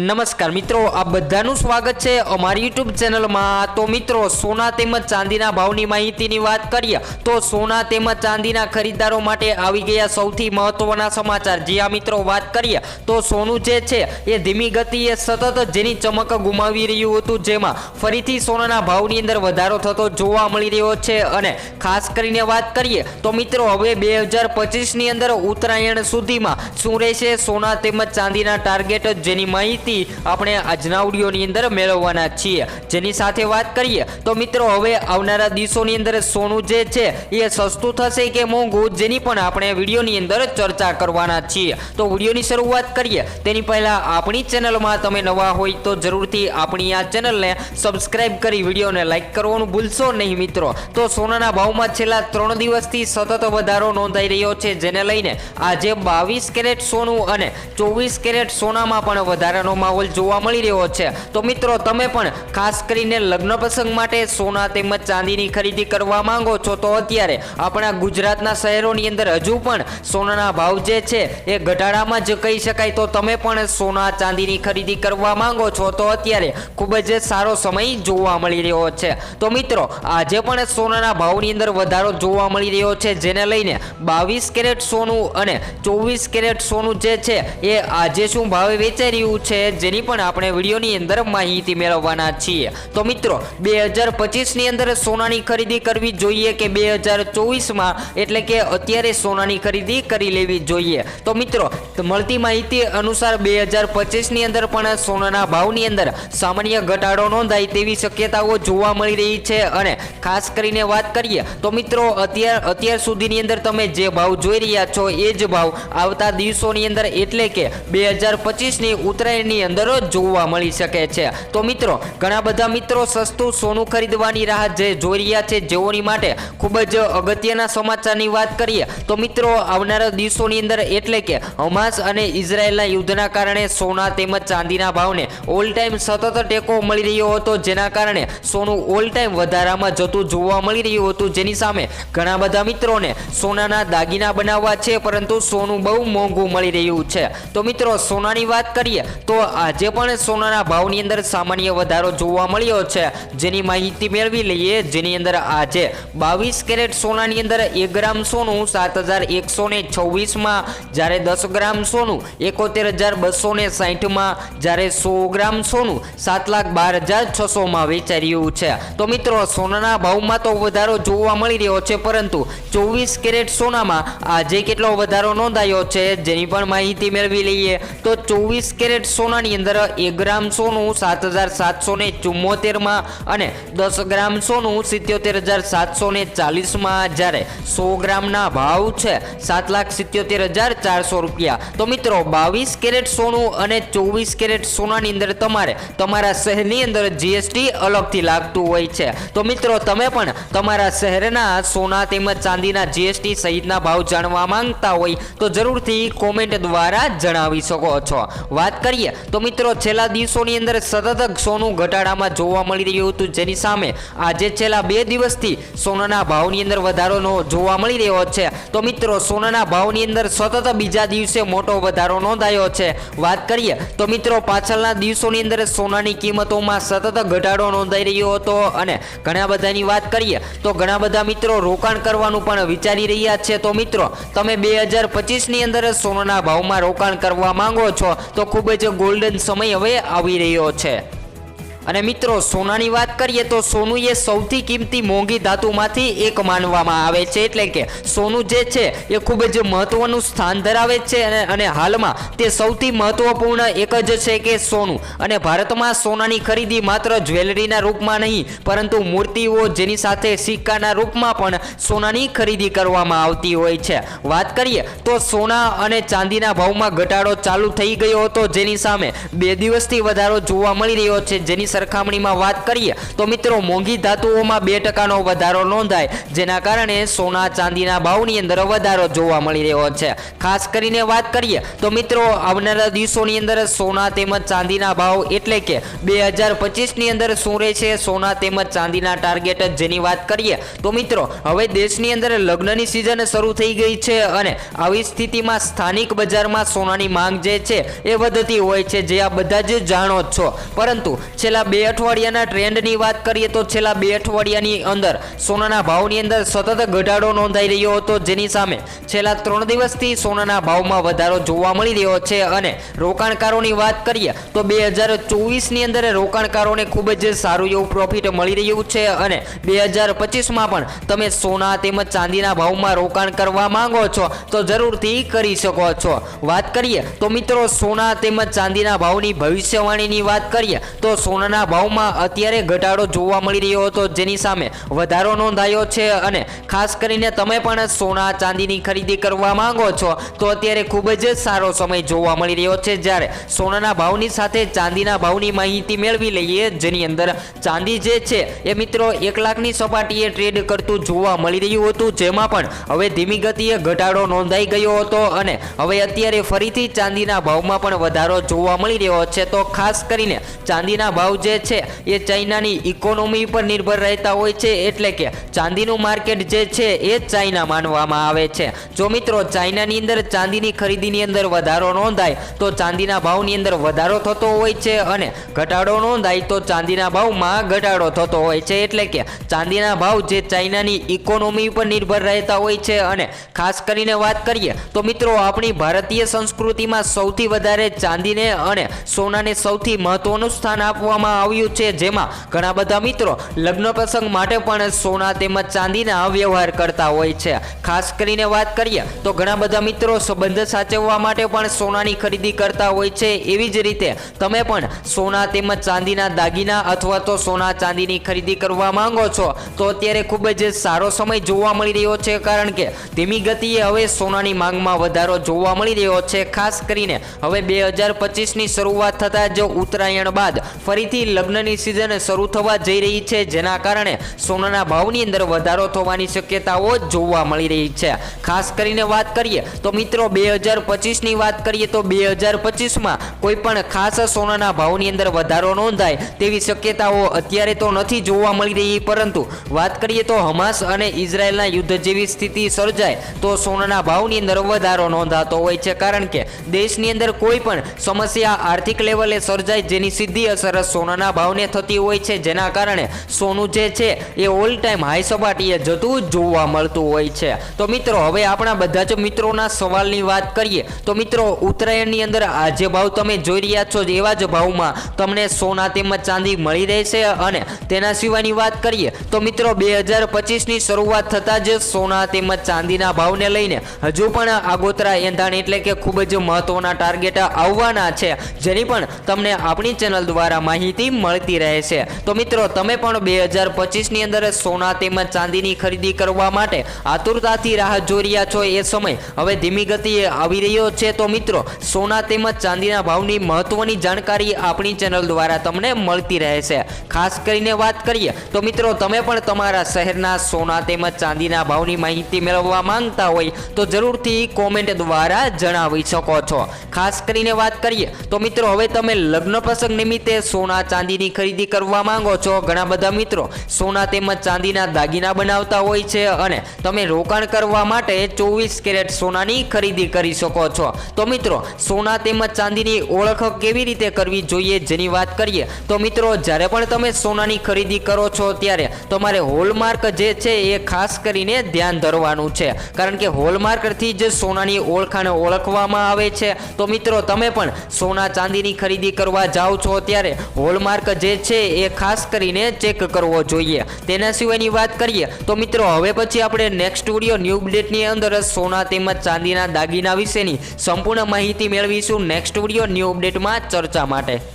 નમસ્કાર મિત્રો, આ બધાનું સ્વાગત છે અમારી યુટ્યુબ ચેનલમાં. તો મિત્રો, સોના તેમજ ચાંદીના ભાવની માહિતીની વાત કરીએ, તો સોના તેમજ ચાંદીના ખરીદદારો માટે આવી ગયા સૌથી મહત્વના સમાચાર. જે આ મિત્રો, વાત કરીએ, તો સોનું જે છે, એ ધીમી ગતિએ સતત જેની ચમક ગુમાવી રહ્યું હતું જેમાં ફરીથી સોનાના ભાવની અંદર વધારો થતો જોવા મળી રહ્યો છે. અને ખાસ કરીને વાત કરીએ, તો મિત્રો, હવે બે હજાર પચીસની અંદર ઉત્તરાયણ સુધીમાં શું રહેશે? સોના તેમજ ચાંદીના ટાર્ગેટ જેની માહિતી આપણે આજના ઓડિયોની અંદર મેળવવાના છીએ. જેની સાથે વાત કરીએ, તો મિત્રો હવે આવનારા દિવસોની અંદર સોનું જે છે, એ સસ્તું થશે કે મોંઘું, જેની પણ આપણે વિડીયોની અંદર ચર્ચા કરવાના છીએ. તો વિડીયોની શરૂઆત કરીએ. તેની પહેલાં આપણી ચેનલમાં તમે નવા હોય તો જરૂરથી આપણી આ ચેનલને સબસ્ક્રાઈબ કરી વિડીયોને લાઈક કરવાનું ભૂલશો નહીં મિત્રો. તો સોનાના ભાવમાં છેલ્લા ત્રણ દિવસથી સતત વધારો નોંધાઈ રહ્યો છે, જેને લઈને આજે બાવીસ કેરેટ સોનું અને ચોવીસ કેરેટ સોનામાં પણ વધારાનો માહોલ જોવા મળી રહ્યો છે. તો મિત્રો, તમે પણ ખાસ કરીને લગ્ન પ્રસંગ માટે સોના તેમજ ચાંદીની ખરીદી કરવા માંગો છો, તો અત્યારે આપણા ગુજરાતના શહેરોની અંદર હજુ પણ સોનાના ભાવ જે છે એ ઘટાડામાં જ કહી શકાય. તો તમે પણ સોના, ચાંદીની ખરીદી કરવા માંગો છો, તો અત્યારે ખૂબ જ સારો સમય જોવા મળી રહ્યો છે. તો મિત્રો, આજે પણ સોનાના ભાવની અંદર વધારો જોવા મળી રહ્યો છે, જેને લઈને બાવીસ કેરેટ સોનું અને ચોવીસ કેરેટ સોનું જે છે એ આજે શું ભાવે વેચાઈ રહ્યું છે? જેની પણ આપણે વિડીયોની અંદર માહિતી મેળવવાના છીએ. તો મિત્રો, બે હજાર અંદર સોનાની ખરીદી કરવી જોઈએ કે બે હજાર એટલે કે અત્યારે સોનાની ખરીદી કરી લેવી જોઈએ. તો મિત્રો, મળતી માહિતી અનુસાર બે હજાર અંદર પણ સોનાના ભાવની અંદર સામાન્ય ઘટાડો નોંધાય તેવી શક્યતાઓ જોવા મળી રહી છે. અને ખાસ કરીને વાત કરીએ, તો મિત્રો, અત્યાર અત્યાર સુધીની અંદર તમે જે ભાવ જોઈ રહ્યા છો, એ જ ભાવ આવતા દિવસોની અંદર એટલે કે બે હજાર પચીસની ઉત્તરાયણની અંદર જ જોવા મળી શકે છે. તો મિત્રો, ઘણા બધા મિત્રો સસ્તું સોનું ખરીદવાની રાહ જે જોઈ રહ્યા છે જેઓની માટે ખૂબ જ અગત્યના સમાચારની વાત કરીએ, તો મિત્રો, આવનારા દિવસોની અંદર એટલે કે હમાસ અને ઇઝરાયેલના યુદ્ધના કારણે સોના તેમજ ચાંદીના ભાવને ઓલ ટાઈમ સતત ટેકો મળી રહ્યો હતો. જેના કારણે સોનું ઓલ ટાઈમ વધારામાં જતું જોવા મળી રહ્યું હતું. જેની સામે ઘણા બધા મિત્રોને સોનાના દાગીના બનાવવા છે, પરંતુ સોનું બહુ મોંઘું મળી રહ્યું છે. તો મિત્રો, સોનાની વાત કરીએ, તો આજે પણ સોનાના ભાવની અંદર સામાન્ય વધારો જોવા મળ્યો છે. જેની માહિતી મેળવી લઈએ, જેની અંદર આજે બાવીસ કેરેટ સોનાની અંદર એક ગ્રામ સોનું સાત હજાર એકસો ને છવ્વીસમાં, જ્યારે દસ ગ્રામ સોનું એકોતેર હજાર બસો ને સાહીઠમાં જ્યારે સો ગ્રામ સોનું સાત લાખ બાર હજાર છસોમાં વેચાઈ છે. તો મિત્રો, સોનાના ભાવમાં તો વધારો જોવા મળી રહ્યો છે, પરંતુ ચોવીસ કેરેટ સોનામાં આજે કેટલો વધારો નોંધાયો છે, જેની પણ માહિતી મેળવી લઈએ. તો ચોવીસ કેરેટ સોનાની અંદર એક ગ્રામ સોનું, સાત હજાર સાતસો ને ચુમ્મોતેરમાં અને દસ ગ્રામ સોનું, સિત્યોતેર હજાર સાતસો ને ચાલીસમાં જ્યારે સો ગ્રામના ભાવ છે, સાત લાખ સિત્યોતેર હજાર ચારસો રૂપિયા. તો મિત્રો, બાવીસ કેરેટ સોનું અને ચોવીસ કેરેટ સોનાની અંદર તમારે તમારા શહેરની અંદર જીએસટી અલગથી લાગતું હોય છે. તો મિત્રો, તમે પણ તમારા શહેરના સોના તેમજ ચાંદીના જીએસટી સહિતના ભાવ જાણવા માંગતા હોય તો જરૂરથી કોમેન્ટ દ્વારા જણાવી શકો છો. વાત કરીએ તો મિત્રો, છેલ્લા દિવસોની અંદર સતત સોનું ઘટાડામાં જોવા મળી રહ્યું હતું. જેની સામે આજે છેલ્લા બે દિવસથી સોનાના ભાવની અંદર વધારોનો જોવા મળી રહ્યો છે. તો મિત્રો, સોનાના ભાવની અંદર સતત બીજા દિવસે મોટો વધારો નોંધાયો છે. વાત કરીએ તો મિત્રો, પાછળના દિવસોની અંદર સોનાની કિંમતોમાં સતત ઘટાડો નોંધાઈ રહ્યો હતો. અને ઘણા બધાની વાત કરીએ તો ઘણા બધા મિત્રો રોકાણ કરવાનું પણ વિચારી રહ્યા છે. તો મિત્રો, તમે બે હજાર પચીસની અંદર સોનાના ભાવમાં રોકાણ કરવા માંગો છો, તો ખૂબ જ ગોલ્ડન સમય હવે આવી રહ્યો છે. અને મિત્રો, સોનાની વાત કરીએ તો સોનું એ સૌથી કિંમતી મોંઘી ધાતુમાંથી એક માનવામાં આવે છે. એટલે કે સોનું જે છે, એ ખૂબ જ મહત્વનું સ્થાન ધરાવે છે અને હાલમાં તે સૌથી મહત્વપૂર્ણ એક જ છે કે સોનું. અને ભારતમાં સોનાની ખરીદી માત્ર જ્વેલરીના રૂપમાં નહીં, પરંતુ મૂર્તિઓ જેની સાથે સિક્કાના રૂપમાં પણ સોનાની ખરીદી કરવામાં આવતી હોય છે. વાત કરીએ તો સોના અને ચાંદીના ભાવમાં ઘટાડો ચાલુ થઈ ગયો હતો, જેની સામે બે દિવસથી વધારો જોવા મળી રહ્યો છે, જેની સરખામણીમાં વાત કરીએ તો મિત્રો, મોંઘી ધાતુઓમાં બે ટકાનો વધારો નોંધાય, જેના કારણે સોના ચાંદીના ભાવની અંદર વધારો જોવા મળી રહ્યો છે. ખાસ કરીને વાત કરીએ તો મિત્રો, આવનારા દિવસોની અંદર સોના તેમજ ચાંદીના ભાવ એટલે કે બે હજાર પચીસની અંદર શું રહેશે? સોના તેમજ ચાંદીના ટાર્ગેટ જેની વાત કરીએ તો મિત્રો, હવે દેશની અંદર લગ્નની સિઝન શરૂ થઈ ગઈ છે અને આવી સ્થિતિમાં સ્થાનિક બજારમાં સોનાની માંગ જે છે એ વધતી હોય છે, જે આ બધા જ જાણો છો. પરંતુ છેલ્લા બે અઠવાડિયાના ટ્રેન્ડની વાત કરીએ તો છેલ્લા બે અઠવાડિયાની અંદર સોનાના ભાવની અંદર સતત ઘટાડો નોંધાઈ રહ્યો હતો. જેની સામે છેલ્લા ત્રણ દિવસથી સોનાના ભાવમાં વધારો જોવા મળી રહ્યો છે અને રોકાણકારોની વાત કરીએ તો બે હજાર ચોવીસની અંદર રોકાણકારોને ખૂબ જ સારું એવું પ્રોફિટ મળી રહ્યું છે અને બે હજાર પચીસમાં પણ તમે સોના તેમજ ચાંદીના ભાવમાં રોકાણ કરવા માંગો છો તો જરૂરથી કરી શકો છો. વાત કરીએ તો મિત્રો સોના તેમજ ચાંદીના ભાવની ભવિષ્યવાણીની વાત કરીએ તો સોનાના ભાવમાં અત્યારે ઘટાડો જોવા મળી રહ્યો હતો. જેની સામે વધારો નોંધાયો છે અને ખાસ કરીને તમે પણ સોના ચાંદીની ખરીદી કરવા માંગો છો, તો અત્યારે ખૂબ જ સારો સમય જોવા મળી રહ્યો છે. જ્યારે સોનાના ભાવની સાથે ચાંદીના ભાવની માહિતી મેળવી લઈએ, જેની અંદર ચાંદી જે છે એ મિત્રો એક લાખની સપાટીએ ટ્રેડ કરતું જોવા મળી રહ્યું હતું. જેમાં પણ હવે ધીમી ગતિએ ઘટાડો નોંધાઈ ગયો હતો અને હવે અત્યારે ફરીથી ચાંદીના ભાવમાં પણ વધારો જોવા મળી રહ્યો છે. તો ખાસ કરીને ચાંદીના ભાવ જે છે, એ ચાઇનાની ઇકોનોમી પર નિર્ભર રહેતા હોય છે, એટલે કે ચાંદીનું માર્કેટ જે છે, એ ચાઇના માનવામાં આવે છે. જો મિત્રો, ચાઇનાની અંદર ચાંદીની ખરીદીની અંદર વધારો નોંધાય, તો ચાંદીના ભાવની અંદર વધારો થતો હોય છે અને ઘટાડો નોંધાય, તો ચાંદીના ભાવમાં ઘટાડો થતો હોય છે. એટલે કે ચાંદીના ભાવ જે ચાઇનાની ઇકોનોમી પર નિર્ભર રહેતા હોય છે અને ખાસ કરીને વાત કરીએ, તો મિત્રો, આપણી ભારતીય સંસ્કૃતિમાં સૌથી વધારે ચાંદીને અને સોનાને સૌથી મહત્વનું સ્થાન આપવામાં આવ્યું છે. જેમાં ઘણા બધા મિત્રો લગ્ન પ્રસંગ માટે પણ સોના તેમજ ચાંદીના વ્યવહાર કરતા હોય છે. ખાસ કરીને વાત કરીએ તો ઘણા બધા મિત્રો સંબંધ સાચવવા માટે પણ સોનાની ખરીદી કરતા હોય છે. એવી જ રીતે તમે પણ સોના તેમજ ચાંદીના દાગીના અથવા તો સોના ચાંદીની ખરીદી કરવા માંગો છો, તો અત્યારે ખૂબ જ સારો સમય જોવા મળી રહ્યો છે. કારણ કે ધીમી ગતિએ હવે સોનાની માંગમાં વધારો જોવા મળી રહ્યો છે. ખાસ કરીને હવે બે હજાર પચીસની શરૂઆત થતાં જ ઉત્તરાયણ બાદ ફરીથી લગ્નની સિઝન શરૂ થવા જઈ રહી છે. જેના કારણે સોનાના ભાવની અંદર વધારો થવાની શક્યતાઓ જોવા મળી રહી છે. ખાસ કરીને વાત કરીએ તો મિત્રો બે હજાર પચીસની વાત કરીએ તો બે હજાર પચીસમાં કોઈ પણ ખાસ સોનાના ભાવની અંદર વધારો નોંધાય તેવી શક્યતાઓ અત્યારે તો નથી જોવા મળી રહી. પરંતુ વાત કરીએ તો હમાસ અને ઇઝરાયલના યુદ્ધ જેવી સ્થિતિ સર્જાય તો સોનાના ભાવની અંદર વધારો નોંધાતો હોય છે. કારણ કે દેશની અંદર કોઈ પણ સમસ્યા આર્થિક લેવલે સર્જાય જેની સીધી અસર સોનાના ભાવને થતી હોય છે, જેના કારણે સોનું જે છે એ ઓલ ટાઈમ હાઈ સપાટીએ જતું જોવા મળતું હોય છે. તો મિત્રો, હવે આપણા બધા જ મિત્રોના સવાલની વાત કરીએ, તો મિત્રો, ઉત્તરાયણની અંદર આ જે ભાવ તમે જોઈ રહ્યા છો, એવા જ ભાવમાં તમને સોના તેમજ ચાંદી મળી રહેશે અને તેના સિવાયની વાત કરીએ, તો મિત્રો, બે હજાર પચીસની શરૂઆત થતાં જ સોના તેમજ ચાંદીના ભાવને લઈને હજુ પણ આગોતરા એંધાણ એટલે કે ખૂબ જ મહત્વના ટાર્ગેટ આવવાના છે. જેની પણ તમને આપણી ચેનલ દ્વારા માહિતી મળતી રહેશે તો મિત્રો, તમે પણ બે હજાર પચીસની અંદર સોના તેમજ ચાંદીની ખરીદી કરવા માટે આતુરતાથી રાહ જોઈ રહ્યા છો એ સમય. હવે ધીમી ગતિએ આવી રહ્યો છે. તો મિત્રો, સોના તેમજ ચાંદીના ભાવની મહત્વની જાણકારી આપણી ચેનલ દ્વારા તમને મળતી રહેશે ખાસ કરીને વાત કરીએ, તો મિત્રો, તમે પણ તમારા શહેરના સોના તેમજ ચાંદીના ભાવની માહિતી મેળવવા માંગતા હોય તો જરૂરથી કોમેન્ટ દ્વારા જણાવી શકો છો. ખાસ કરીને વાત કરીએ, તો મિત્રો, હવે તમે લગ્ન પ્રસંગ નિમિત્તે સોના ચાંદીની ખરીદી કરવા માંગો છો? ઘણા બધા મિત્રો સોના તેમજ ચાંદીના દાગીના બનાવતા હોય છે અને તમે રોકાણ કરવા માટે ચોવીસ કેરેટ સોનાની ખરીદી કરી શકો છો. તો મિત્રો, સોના તેમજ ચાંદીની ઓળખ કેવી રીતે કરવી જોઈએ જેની વાત કરીએ? તો મિત્રો, જ્યારે પણ તમે સોનાની ખરીદી કરો છો, ત્યારે તમારે હોલમાર્ક જે છે એ ખાસ કરીને ધ્યાન ધરવાનું છે. કારણ કે હોલમાર્કથી જ સોનાની ઓળખાણ ઓળખવામાં આવે છે. તો મિત્રો, તમે પણ સોના ચાંદીની ખરીદી કરવા જાઓ છો, ત્યારે હોલમાર્ક જે છે એ ખાસ કરીને ચેક કરવો જોઈએ. તેના સિવાયની વાત કરીએ તો મિત્રો, હવે પછી આપણે નેક્સ્ટ વીડિયો ન્યૂ અપડેટની અંદર સોના તેમજ ચાંદીના દાગીના વિશેની સંપૂર્ણ માહિતી મેળવીશું નેક્સ્ટ વીડિયો ન્યૂ અપડેટમાં ચર્ચા માટે.